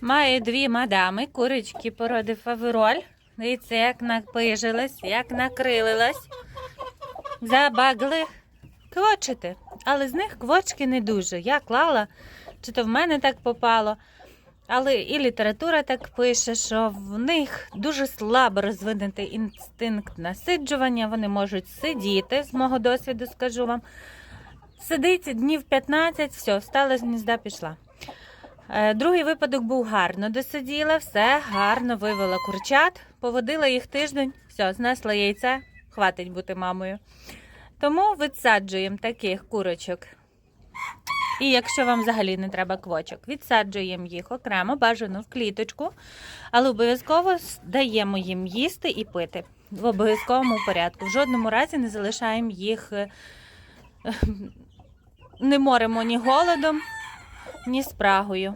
Маю дві мадами, курочки породи фавероль. Дивіться, як напижилась, як накрилилась. Забагли квочити. Але з них квочки не дуже. Я клала, чи то в мене так попало. Але і література так пише, що в них дуже слабо розвинутий інстинкт насиджування. Вони можуть сидіти, з мого досвіду скажу вам. Сидить днів 15, все, встала з гнізда, пішла. Е, Другий випадок був гарно досиділа, все гарно вивела курчат, поводила їх тиждень, все, знесла яйце, хватить бути мамою. Тому відсаджуємо таких курочок. І якщо вам взагалі не треба квочок, відсаджуємо їх окремо, бажано в кліточку, але обов'язково даємо їм їсти і пити в обов'язковому порядку. В жодному разі не залишаємо їх, е, не моримо ні голодом, ні спрагою.